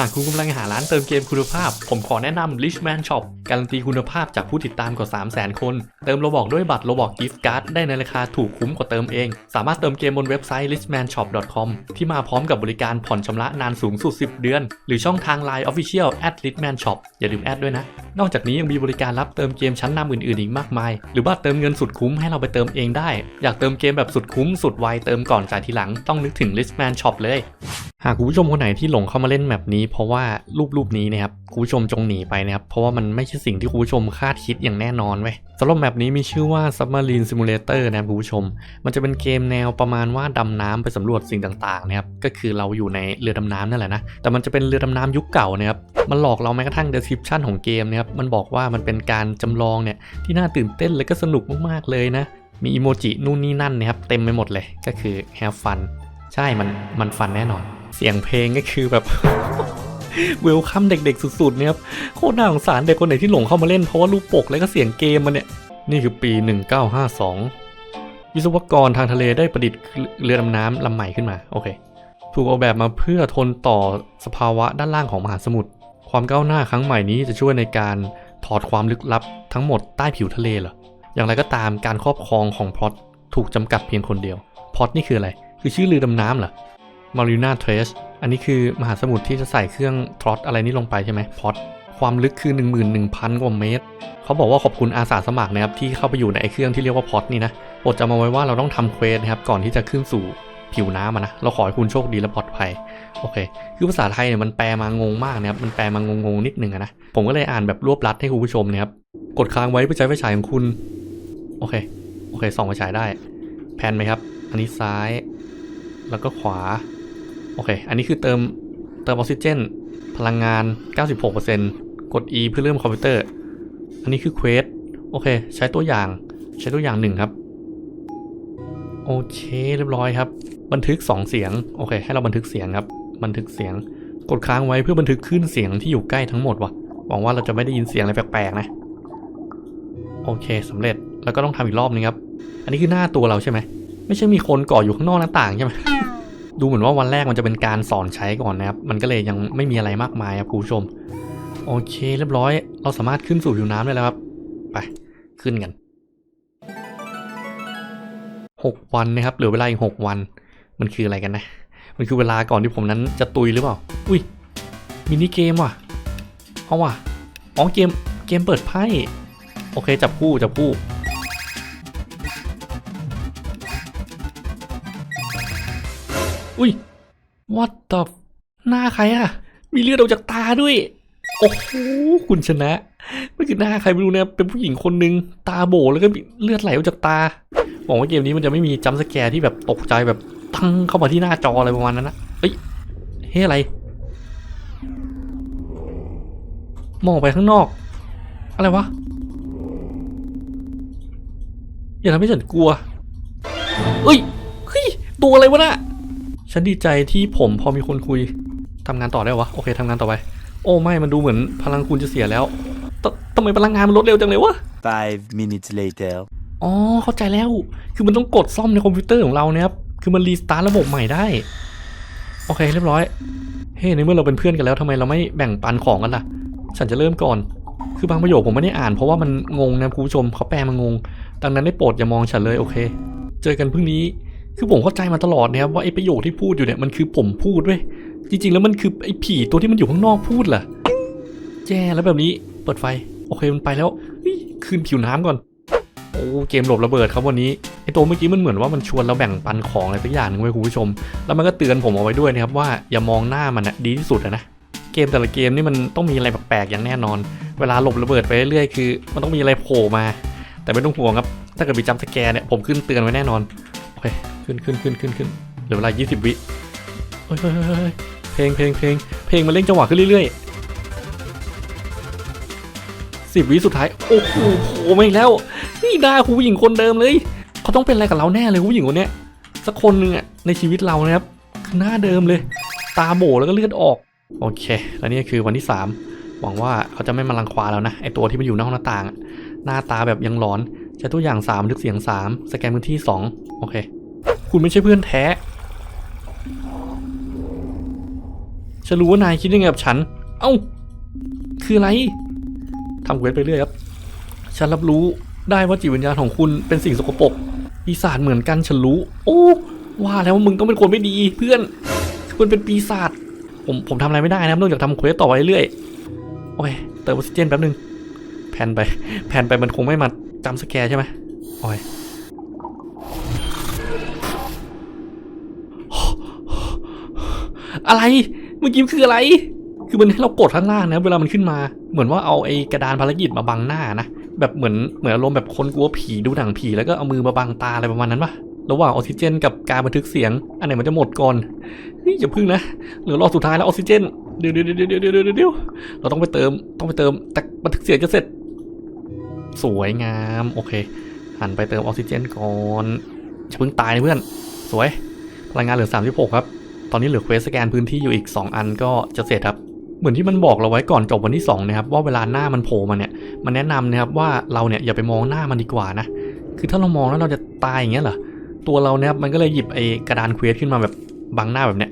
หากคุณกำลังหาร้านเติมเกมคุณภาพ ผมขอแนะนำ Richman Shop การันตีคุณภาพจากผู้ติดตามกว่า 300,000 คน เติมโลบอกด้วยบัตรโลบอกกิฟต์การ์ดได้ในราคาถูกคุ้มกว่าเติมเอง สามารถเติมเกมบนเว็บไซต์ richmanshop.com ที่มาพร้อมกับบริการผ่อนชำระนานสูงสุด 10 เดือน หรือช่องทาง Line Official at richman shop อย่าลืมแอดด้วยนะ นอกจากนี้ยังมีบริการรับเติมเกมชั้นนำอื่นๆ อีกมากมาย หรือว่าเติมเงินสุดคุ้มให้เราไปเติมเองได้ อยากเติมเกมแบบสุดคุ้มสุดไวเติมก่อนจ่ายทีหลังต้องนึกถึง Richman Shop เลย หากคุณผู้ชมคนไหนที่หลงเข้ามาเล่นแมปนี้เพราะว่ารูปรูปนี้นะครับคุณผู้ชมจงหนีไปนะครับ เพราะว่ามันไม่ใช่สิ่งที่คุณผู้ชมคาดคิดอย่างแน่นอนเว้ยสำหรับแมปนี้มีชื่อว่า Submarine Simulator นะครับคุณผู้ชม มันจะเป็นเกมแนวประมาณว่าดำน้ำไปสำรวจสิ่งต่างๆนะครับก็คือเราอยู่ในเรือดำน้ำนั่นแหละนะแต่มันจะเป็นเรือดำน้ำยุคเก่านะครับมันหลอกเราแม้กระทั่ง description ของเกมนะครับมันบอกว่ามันเป็นการจำลองเนี่ยที่น่าตื่นเต้นและก็สนุกมากๆเลยนะมีอีโมจินู่นนี่นั่นนะครับเต็มไปหมดเลยก็คือ have fun ใช่มันมันฟันแน่นอน เสียงเพลงก็คือแบบเวลคัมเด็กๆ สุดๆเนี่ยครับโคตรน่าสงสารเด็กคนไหนที่หลงเข้ามาเล่นเพราะว่ารูปปกและก็เสียงเกมมันเนี่ย นี่คือปี 1952 วิศวกรทางทะเลได้ประดิษฐ์เรือดำน้ำลำใหม่ขึ้นมา โอเค ถูกออกแบบมาเพื่อทนต่อสภาวะด้านล่างของมหาสมุทร ความก้าวหน้าครั้งใหม่นี้จะช่วยในการถอดความลึกลับทั้งหมดใต้ผิวทะเลเหรอ อย่างไรก็ตามการครอบครองของพลอตถูกจำกัดเพียงคนเดียว พลอตนี่คืออะไร คือชื่อเรือดำน้ำเหรอ Marina Trace อันนี้คือมหาสมุทรที่จะใส่เครื่องทรอตอะไรนี่ลงไปใช่ไหมพอตความลึกคือ 11,000 กว่าเมตร เขาบอกว่าขอบคุณอาสาสมัครนะครับที่เข้าไปอยู่ในไอ้เครื่องที่เรียกว่าพอตนี่นะโปรดจำเอาไว้ว่าเราต้องทำเควสนะครับก่อนที่จะขึ้นสู่ผิวน้ำนะ เราขอให้คุณโชคดีและปลอดภัย โอเค คือภาษาไทยเนี่ยมันแปลมางงมากนะครับ มันแปลมางงๆนิดนึงนะ ผมก็เลยอ่านแบบรวบรัดให้คุณผู้ชมนะครับ กดค้างไว้เพื่อใช้ไฟฉายของคุณ โอเค โอเคส่องไฟฉายได้ แพนไหมครับ อันนี้ซ้าย แล้วก็ขวา โอเค อันนี้คือเติมเติมออกซิเจน พลังงาน 96%กด E เพื่อเริ่มคอมพิวเตอร์ อันนี้คือเควสโอเค ใช้ตัวอย่างใช้ตัวอย่างหนึ่งครับ โอเคเรียบร้อยครับ บันทึก 2 เสียง โอเค ให้เราบันทึกเสียงครับ บันทึกเสียง กดค้างไว้เพื่อบันทึกขึ้นเสียงที่อยู่ใกล้ทั้งหมดวะหวังว่าเราจะไม่ได้ยินเสียงอะไรแปลกๆนะ โอเคสำเร็จแล้วก็ต้องทำอีกรอบนึงครับ อันนี้คือหน้าตัวเราใช่ไหม ไม่ใช่มีคนเกาะอยู่ข้างนอกหน้าต่างใช่ไหม ดูเหมือนว่าวันแรกมันจะเป็นการสอนใช้ก่อนนะครับ มันก็เลยยังไม่มีอะไรมากมายครับคุณผู้ชม โอเค เรียบร้อย เราสามารถขึ้นสู่ผิวน้ำได้แล้วครับ ไป ขึ้นกันหกวันนะครับ เหลือเวลาอีกหกวัน มันคืออะไรกันนะ มันคือเวลาก่อนที่ผมนั้นจะตุยหรือเปล่า อุ้ย มินิเกมว่ะ เอาว่ะ อ๋อเกม เกมเปิดไพ่ โอเค จับคู่ จับคู่ อุ้ย what the หน้าใครอะมีเลือดออกจากตาด้วย โอ้โหคุณชนะไม่คือหน้าใครไม่รู้นะเป็นผู้หญิงคนหนึ่งตาโบแล้วก็มีเลือดไหลออกจากตาหวังว่าเกมนี้มันจะไม่มีจัมสแกร์ที่แบบตกใจแบบตั้งเข้ามาที่หน้าจออะไรประมาณนั้นนะเฮ้ยเฮ้อะไร มองไปข้างนอก อะไรวะอย่าทำให้ฉันกลัวเอ้ยเฮ้ยตัวอะไรวะน่ะ ฉันดีใจที่ผมพอมีคนคุยทำงานต่อได้วะ โอเคทำงานต่อไป โอ้ไม่มันดูเหมือนพลังคุณจะเสียแล้วททำไมพลังงานมันลดเร็วจังเลยวะ Five minutes later. อ๋อเข้าใจแล้ว คือมันต้องกดซ่อมในคอมพิวเตอร์ของเราเนี่ยครับ คือมันรีสตาร์ทระบบใหม่ได้ โอเคเรียบร้อย เฮ้ยในเมื่อเราเป็นเพื่อนกันแล้วทำไมเราไม่แบ่งปันของกันล่ะ ฉันจะเริ่มก่อน คือบางประโยคผมไม่ได้อ่านเพราะว่ามันงงนะคุณผู้ชมเขาแปลมางง ดังนั้นได้โปรดอย่ามองฉันเลยโอเค เจอกันพรุ่งนี้ คือผมเข้าใจมาตลอดนะครับว่าไอ้ประโยคที่พูดอยู่เนี่ยมันคือผมพูดเว้ยจริง ๆ แล้วมันคือไอ้ผีตัวที่มันอยู่ข้างนอกพูดล่ะแย่แล้วแบบนี้เปิดไฟ โอเคมันไปแล้วเฮ้ยคืนผิวน้ำก่อนโอ้เกมหลบระเบิดครับวันนี้ไอตัวเมื่อกี้มันเหมือนว่ามันชวนเราแบ่งปันของอะไรสักอย่างหนึงไว้ยคุณผู้ชม แล้วมันก็เตือนผมเอาไว้ด้วยนะครับว่าอย่ามองหน้ามันนะดีที่สุดนะเกมแต่ละเกมนี่มันต้องมีอะไรแปลกๆอย่างแน่นอน เวลาหลบระเบิดไปเรื่อยๆคือมันต้องมีอะไรโผล่มา แต่ไม่ต้องห่วงครับ ถ้าเกิดมีจัมสแกร์เนี่ยผมขึ้นเตือนไว้แน่นอนโอเค ขึ้นขึ้นขึ้นขึ้นขึ้นเหลือเวลา 20 วิเฮ้ยเฮ้ยเฮ้ยเฮ้ยเพลงเพลงเพลงเพลงมันเร่งจังหวะขึ้นเรื่อยๆสิบวิสุดท้าย โอ้โหโผล่มาอีกแล้ว นี่หน้คุณผู้หญิงคนเดิมเลย เขาต้องเป็นอะไรกับเราแน่เลยผู้หญิงคนเนี้ยสักคนหนึ่งอะในชีวิตเรานะครับหน้าเดิมเลย ตาโบแล้วก็เลือดออก โอเค แล้วนี่คือวันที่ 3 หวังว่าเขาจะไม่มาลังควาแล้วนะ ไอตัวที่มันอยู่นอกหน้าต่าง หน้าตาแบบยังหลอน ใช้ตัวอย่าง3บันทึกเสียง 3 สแกนพื้นที่ 2 โอเค คุณไม่ใช่เพื่อนแท้ ฉันรู้ว่านายคิดยังไงกับฉัน เอ้า คืออะไร ทำเวสไปเรื่อยครับ ฉันรับรู้ได้ว่าจิตวิญญาณของคุณเป็นสิ่งสกปรกปีศาจเหมือนกันฉันรู้ โอ้ว่าแล้วมึงต้องเป็นคนไม่ดีเพื่อน คุณเป็นปีศาจ ผมผมทำอะไรไม่ได้นะนอกจากทำเควสต่อไปเรื่อย โอเคเติมออกซิเจนแป๊บนึง แผ่นไป แผ่นไปมันคงไม่มาจำสแกร์ใช่ไหมโอ้ย อะไร เมื่อกี้คืออะไร คือมันให้เรากดข้างล่างนะ เวลามันขึ้นมา เหมือนว่าเอาไอ้กระดานภารกิจมาบังหน้านะ แบบเหมือนเหมือนอารมณ์แบบคนกลัวผีดูหนังผีแล้วก็เอามือมาบังตาอะไรประมาณนั้นปะระหว่างออกซิเจน กับการบันทึกเสียง อันไหนมันจะหมดก่อนเฮ้ยอย่าพึ่งนะเหลือรอบสุดท้ายแล้วออกซิเจนเดี๋ยวเดี๋ยวเดี๋ยวเดี๋ยวเดี๋ยวเดี๋ยวเดี๋ยวเราต้องไปเติม ต้องไปเติม แต่บันทึกเสียงจะเสร็จ สวยงาม โอเค หันไปเติมออกซิเจนก่อนอย่าพิ่งตายนะเพื่อน สวย พลังงานเหลือ 36 ครับ ตอนนี้เหลือเควสสแกนพื้นที่อยู่อีก 2 อันก็จะเสร็จครับ เหมือนที่มันบอกเราไว้ก่อนจบวันที่2นะครับว่าเวลาหน้ามันโผล่มาเนี่ย มันแนะนำนะครับว่าเราเนี่ยอย่าไปมองหน้ามันดีกว่านะ คือถ้าเรามองแล้วเราจะตายอย่างเงี้ยเหรอ ตัวเราเนี่ยมันก็เลยหยิบไอ้กระดานเควสขึ้นมาแบบบังหน้าแบบเนี้ย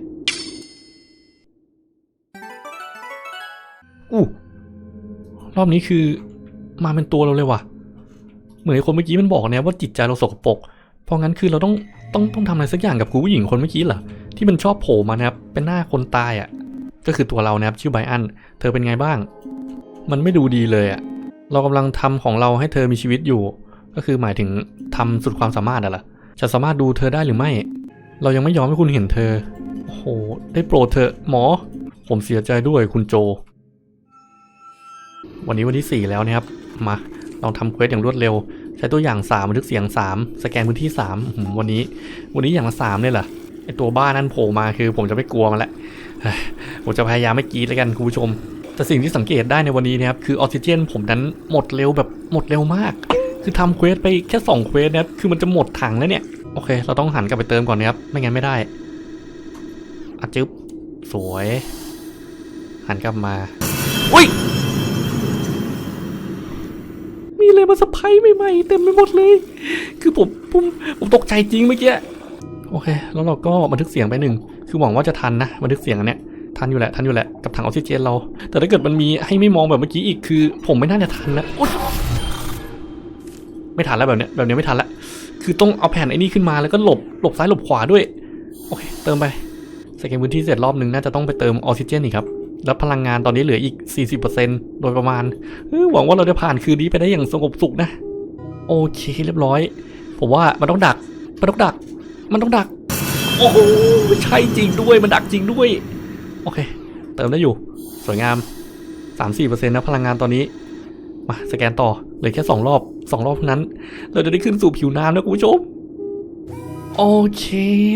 อู้ รอบนี้คือมาเป็นตัวเราเลยว่ะ เหมือนไอ้คนเมื่อกี้มันบอกเนี่ยว่าจิตใจเราสกปรก เพราะงั้นคือเราต้องต้องต้องทำอะไรสักอย่างกับครูผู้หญิงคนเมื่อกี้เหรอที่มันชอบโผล่มานะครับเป็นหน้าคนตายอะ่ะก็คือตัวเรานะครับชื่อไบอันเธอเป็นไงบ้าง มันไม่ดูดีเลยอะ่ะเรากำลังทำของเราให้เธอมีชีวิตอยู่ ก็คือหมายถึงทำสุดความสามารถอะล่ะจะสามารถดูเธอได้หรือไม่ เรายังไม่ยอมให้คุณเห็นเธอโอ้โหได้โปรดเธอะหมอ ผมเสียใจด้วยคุณโจ วันนี้วันที่ 4 แล้วนะครับมา ลองทำเควสอย่างรวดเร็ว ใช้ตัวอย่าง3บันทึกเสียง 3 สแกนพื้นที่3อื้อหือวันนี้ วันนี้อย่างละ3เลยเหรอไอตัวบ้านั่นโผล่มาคือผมจะไม่กลัวมันละเฮ้ยผมจะพยายามไม่กรีดแล้วกันคุณผู้ชม แต่สิ่งที่สังเกตได้ในวันนี้นะครับคือออกซิเจนผมนั้นหมดเร็วแบบหมดเร็วมาก คือทำเควสไปแค่2เควสนะครับคือมันจะหมดถังแล้วเนี่ยโอเค เราต้องหันกลับไปเติมก่อนนะครับ ไม่งั้นไม่ได้อะจึ๊บสวย หันกลับมา อุ้ย มีอะไรมาสะพายใหม่ๆเต็มไปหมดเลย คือผมผมผมตกใจจริงเมื่อกี้โอเค แล้วเราก็บันทึกเสียงไปหนึ่งคือหวังว่าจะทันนะบันทึกเสียงอันเนี้ยทันอยู่แหละทันอยู่แหละกับถังออกซิเจนเรา แต่ถ้าเกิดมันมีให้ไม่มองแบบเมื่อกี้อีกคือ ผมไม่น่าจะทันนะไม่ทันแล้วแบบเนี้ยแบบเนี้ยไม่ทันและคือต้องเอาแผ่นไอ้นี่ขึ้นมาแล้วก็หลบหลบซ้ายหลบขวาด้วยโอเค เติมไปสแกนพื้นที่เสร็จรอบหนึ่งน่าจะต้องไปเติมออกซิเจนอีกครับ แล้วพลังงานตอนนี้เหลืออีก 40%โดยประมาณ หวังว่าเราจะผ่านคืนนี้ไปได้อย่างสงบสุขนะ โอเคเรียบร้อย ผมว่ามันต้องดัก มันต้องดัก มันต้องดัก โอ้โหใช่จริงด้วยมันดักจริงด้วย โอเค เติมได้อยู่ สวยงาม 3-4%นะพลังงานตอนนี้ มาสแกนต่อ เหลือแค่ 2 รอบ 2 รอบเท่านั้น เราจะได้ขึ้นสู่ผิวน้ำนะคุณผู้ชม โอเค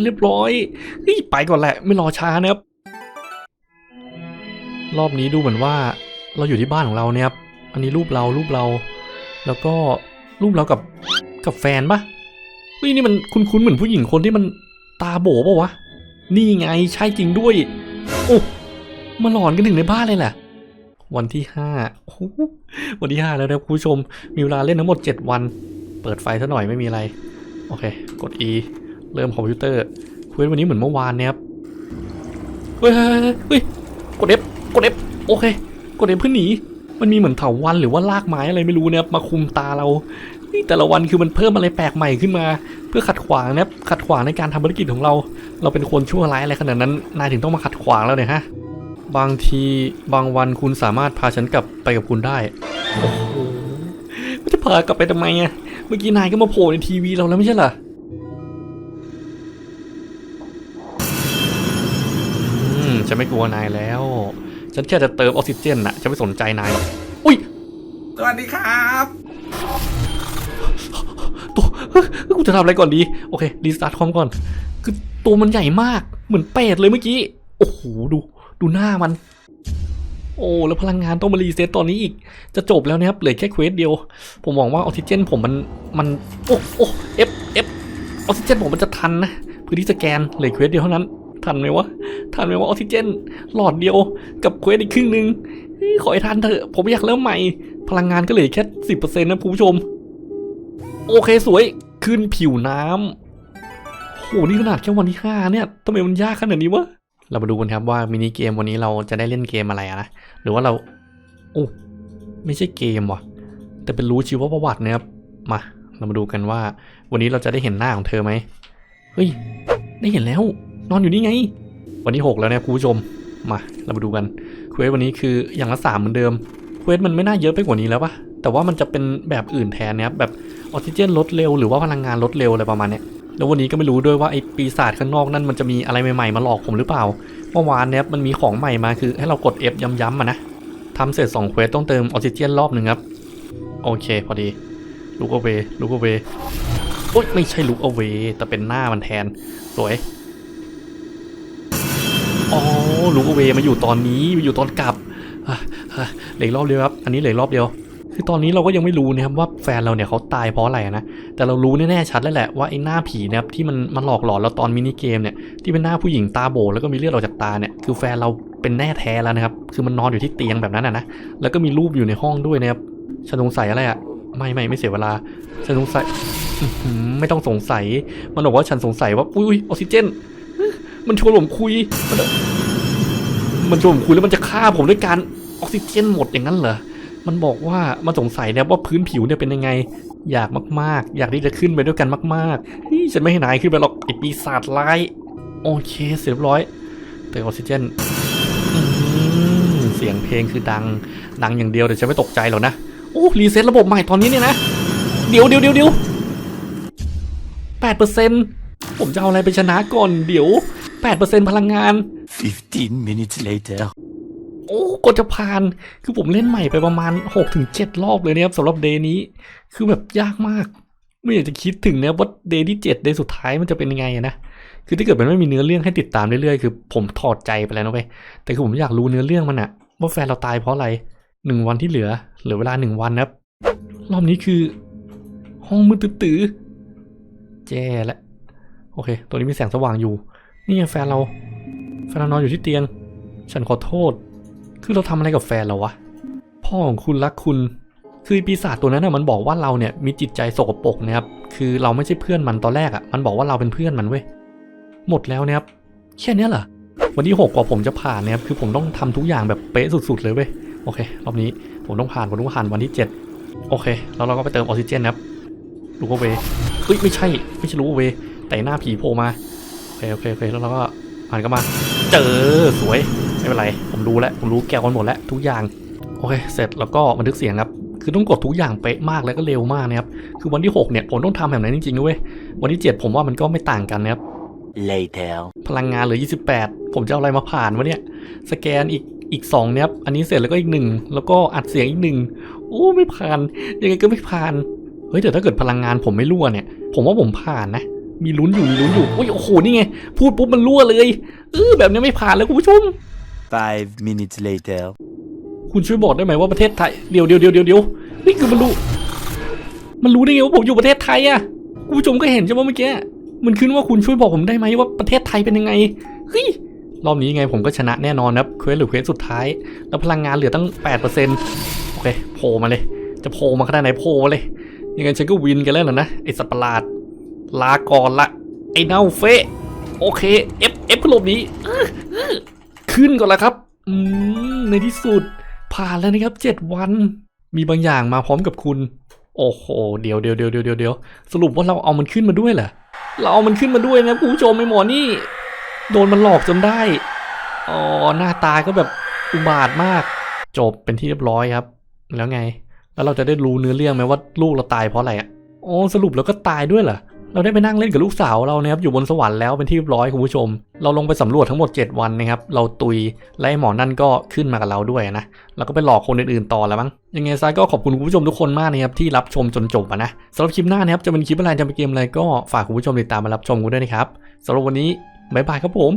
เรียบร้อยเฮ้ยไปก่อนแหละ ไม่รอช้านะครับ รอบนี้ดูเหมือนว่าเราอยู่ที่บ้านของเราเนี่ยครับ อันนี้รูปเรารูปเรา แล้วก็รูปเรากับกับแฟนปะเฮ้ยนี่มันคุ้นๆเหมือนผู้หญิงคนที่มันตาโบปะวะ นี่ไงใช่จริงด้วย โอ้ มาหลอนกันถึงในบ้านเลยแหละวันที่ห้าวันที่ห้าแล้วนะคุณผู้ชม มีเวลาเล่นทั้งหมด 7 วัน เปิดไฟซะหน่อยไม่มีอะไร โอเค กด E เริ่มคอมพิวเตอร์เควสวันนี้เหมือนเมื่อวานเนี่ยครับ เฮ้ยเฮ้ยเฮ้ยกด F กด F โอเค กด F เพื่อหนี มันมีเหมือนเถาวันหรือว่าลากไม้อะไรไม่รู้เนี่ยมาคุมตาเรา นี่แต่ละวันคือมันเพิ่มอะไรแปลกใหม่ขึ้นมา เพื่อขัดขวางนะครับขัดขวางในการทำภารกิจของเรา เราเป็นคนชั่วร้ายอะไรขนาดนั้น นายถึงต้องมาขัดขวางแล้วเนี่ยฮะ บางทีบางวันคุณสามารถพาฉันกลับไปกับคุณได้โอ้โหมันจะพากลับไปทำไมอะเมื่อกี้นายก็มาโผล่ในทีวีเราแล้วไม่ใช่เหรออืมฉันไม่กลัวนายแล้ว ฉันแค่จะเติมออกซิเจนน่ะฉันไม่สนใจนายหรอกอุ้ยสวัสดีครับตัวเฮ้ยกูจะทำอะไรก่อนดี โอเครีสตาร์ทคอมก่อน คือตัวมันใหญ่มากเหมือนเป็ดเลยเมื่อกี้ โอ้โหดู ดูหน้ามัน โอ้แล้วพลังงานต้องมารีเซ็ตตอนนี้อีก จะจบแล้วนะครับเหลือแค่เควสเดียว ผมหวังว่าออกซิเจนผมมันมันโอ้โอ้เอฟเอฟออกซิเจนผมมันจะทันนะพื้นที่สแกนเหลือเควสเดียวเท่านั้น ทันไหมวะ ทันไหมวะออกซิเจน หลอดเดียวกับเควสอีกครึ่งหนึ่งขอให้ทันเถอะ ผมอยากเริ่มใหม่ พลังงานก็เหลือแค่สิบเปอร์เซ็นต์นะคุณผู้ชม โอเคสวย ขึ้นผิวน้ำโหนี่ขนาดแค่วันที่ห้าเนี่ยทำไมมันยากขนาดนี้วะ เรามาดูกันครับว่ามินิเกมวันนี้เราจะได้เล่นเกมอะไรนะ หรือว่าเรา โอ้ไม่ใช่เกมว่ะ แต่เป็นรู้ชีวประวัตินะครับ มา เรามาดูกันว่า วันนี้เราจะได้เห็นหน้าของเธอไหม เฮ้ย ได้เห็นแล้ว นอนอยู่นี่ไง วันที่หกแล้วเนี่ยคุณผู้ชม มา เรามาดูกันเควสวันนี้คืออย่างละสามเหมือนเดิมเควสมันไม่น่าเยอะไปกว่านี้แล้วปะแต่ว่ามันจะเป็นแบบอื่นแทนนะครับแบบออกซิเจนลดเร็วหรือว่าพลังงานลดเร็วอะไรประมาณเนี้ยแล้ววันนี้ก็ไม่รู้ด้วยว่าไอ้ปีศาจข้างนอกนั่นมันจะมีอะไรใหม่ๆมาหลอกผมหรือเปล่า เมื่อวานเนี่ยมันมีของใหม่มาคือให้เรากด F ย้ำๆมานะทำเสร็จ2เควสต้องเติมออกซิเจนรอบหนึ่งครับโอเคพอดีลุกเอาเวลุกเอาเวโอ๊ยไม่ใช่ลุกเอาเวแต่เป็นหน้ามันแทนสวย อ๋อลุกเอาเวมาอยู่ตอนนี้มาอยู่ตอนกลับเหลือรอบเดียวครับ อันนี้เหลือรอบเดียว คือตอนนี้เราก็ยังไม่รู้นะครับว่าแฟนเราเนี่ยเขาตายเพราะอะไรนะ แต่เรารู้แน่ๆชัดแล้วแหละว่าไอ้หน้าผีนะครับที่มันมันหลอกหลอนเราตอนมินิเกมเนี่ยที่เป็นหน้าผู้หญิงตาโบแล้วก็มีเลือดออกจากตาเนี่ยคือแฟนเราเป็นแน่แท้แล้วนะครับ คือมันนอนอยู่ที่เตียงแบบนั้นนะ แล้วก็มีรูปอยู่ในห้องด้วยนะครับฉันสงสัยอะไรอะไม่ไม่ไม่เสียเวลาฉันสงสัยไม่ต้องสงสัย มันบอกว่าฉันสงสัยว่า อุ้ยออกซิเจน มันชวนผมคุย มันมันชวนผมคุยแล้วมันจะฆ่าผมด้วยการออกซิเจนหมดอย่างนั้นเหรอ มันบอกว่ามันสงสัยเนี่ยว่าพื้นผิวเนี่ยเป็นยังไง อยากมาก ๆ อยากที่จะขึ้นไปด้วยกันมากๆนี่ฉันไม่ให้นายขึ้นไปหรอกไอปีศาจร้าย โอเคเสร็จเรียบร้อย เติมออกซิเจนเสียงเพลงคือดัง ดังอย่างเดียวแต่ฉันไม่ตกใจหรอกนะ โอ้รีเซ็ตระบบใหม่ตอนนี้เนี่ยนะ เดี๋ยวเดี๋ยวเดี๋ยวเดี๋ยวแปดเปอร์เซ็นผมจะเอาอะไรไปชนะก่อนเดี๋ยว แปดเปอร์เซ็นพลังงาน 15 minutes later. โอ้กดจะผ่าน คือผมเล่นใหม่ไปประมาณ 6-7ถึงรอบเลยนะครับสำหรับเดย์นี้ คือแบบยากมาก ไม่อยากจะคิดถึงนะว่าเดย์ที่ 7 เดย์สุดท้ายมันจะเป็นยังไงอะนะ คือถ้าเกิดมันไม่มีเนื้อเรื่องให้ติดตามเรื่อยๆ คือผมถอดใจไปแล้วนะเว้ย แต่คือผมอยากรู้เนื้อเรื่องมันอะว่าแฟนเราตายเพราะอะไรหนึ่งวันที่เหลือ เหลือเวลาหนึ่งวันนะครับรอบนี้คือ ห้องมืดตื้อๆแจ้และโอเค ตัวนี้มีแสงสว่างอยู่ นี่ไงแฟนเรา แฟนเรานอนอยู่ที่เตียง ฉันขอโทษ คือเราทำอะไรกับแฟนเราวะ พ่อของคุณรักคุณ คือปีศาจตัวนั้นน่ะมันบอกว่าเราเนี่ยมีจิตใจสกปรกนะครับ คือเราไม่ใช่เพื่อนมันตอนแรกอะ่ะ มันบอกว่าเราเป็นเพื่อนมันเว้ย หมดแล้วนะครับ แค่นี้เหรอ วันที่หกว่าผมจะผ่านนะครับ คือผมต้องทำทุกอย่างแบบเป๊ะสุดๆเลยเว้ย โอเค รอบนี้ผมต้องผ่านผมต้องผ่านวันที่เจ็ดโอเค แล้วเราก็ไปเติมออกซิเจนนะครับลูกเวเฮ้ยไม่ใช่ ไม่ใช่ลูกเว แต่หน้าผีโผล่มา เคโอเคโอเคแล้วเราก็ผ่านก็มา เจอสวยไม่เป็นไร ผมรู้แล้วผมรู้แกวกันหมดแล้วทุกอย่างโอเคเสร็จแล้วก็บันทึกเสียงครับคือต้องกดทุกอย่างเป๊ะมากแล้วก็เร็วมากนะครับคือวันที่6เนี่ยผมต้องทำแบบนั้นจริงๆนะเว้ยวันที่ 7 ผมว่ามันก็ไม่ต่างกันนะครับ Later. พลังงานเหลือ 28 ผมจะเอาอะไรมาผ่านวะเนี่ยสแกนอีกอีก2เนี่ยครับอันนี้เสร็จแล้วก็อีกหนึ่งแล้วก็อัดเสียงอีกหนึ่งโอ้ไม่ผ่านยังไงก็ไม่ผ่านเฮ้ยแต่ถ้าเกิดพลังงานผมไม่รั่วเนี่ย ผมว่าผมผ่านนะ มีลุ้นอยู่มีลุ้นอยู่โอ้ยโอ้โหนี่ไงพูดปุ๊บมันรั่วเลยเออแบบนี้ไม่ผ่านแล้วคุณผู้ชม5 minutes later. คุณช่วยบอกได้ไหมว่าประเทศไทยเดี๋ยวเดี๋ยวเดี๋ยวเดี๋ยวเดี๋ยวนี่คือมันรู้ มันรู้ได้ไงว่าผมอยู่ประเทศไทยอะคุณผู้ชมก็เห็นใช่ไหมเมื่อกี้มันขึ้นว่าคุณช่วยบอกผมได้ไหมว่าประเทศไทยเป็นยังไงเฮ้ยรอบนี้ยังไงผมก็ชนะแน่นอนนะครับเควสหรือเควสสุดท้าย แล้วพลังงานเหลือตั้ง 8%โอเคโผล่มาเลย จะโผล่มาขนาดไหนโผล่มาเลยยังไงฉันก็วินกันแล้วนะนะไอสัตว์ประหลาด ลาก่อนละ ไอเน่าเฟะโอเคเอฟเอฟกลบนี้ ขึ้นก่อนละครับ อืม ในที่สุด ผ่านแล้วนะครับเจ็ดวัน มีบางอย่างมาพร้อมกับคุณ โอ้โห เดี๋ยวเดี๋ยวเดี๋ยวเดี๋ยวเดี๋ยวสรุปว่าเราเอามันขึ้นมาด้วยเหรอ เราเอามันขึ้นมาด้วยนะคุณผู้ชมไอหมอนี่ โดนมันหลอกจนได้ อ๋อ หน้าตาก็แบบอุบาทมาก จบเป็นที่เรียบร้อยครับ แล้วไง แล้วเราจะได้รู้เนื้อเรื่องไหมว่าลูกเราตายเพราะอะไรอะ อ๋อ สรุปแล้วก็ตายด้วยเหรอ เราได้ไปนั่งเล่นกับลูกสาวเรานะครับอยู่บนสวรรค์แล้วเป็นที่เรียบร้อยคุณผู้ชม เราลงไปสำรวจทั้งหมด 7 วันนะครับ เราตุยและหมอนั่นก็ขึ้นมากับเราด้วยนะแล้วก็ไปหลอกคนอื่นๆต่อแล้วมั้งยังไงซายก็ขอบคุณคุณผู้ชมทุกคนมากนะครับที่รับชมจนจบอะนะสำหรับคลิปหน้านะครับจะเป็นคลิปอะไรจะเป็นเกมอะไรก็ฝากคุณผู้ชมติดตามมารับชมกันด้วยนะครับสำหรับวันนี้บ๊ายบายครับผม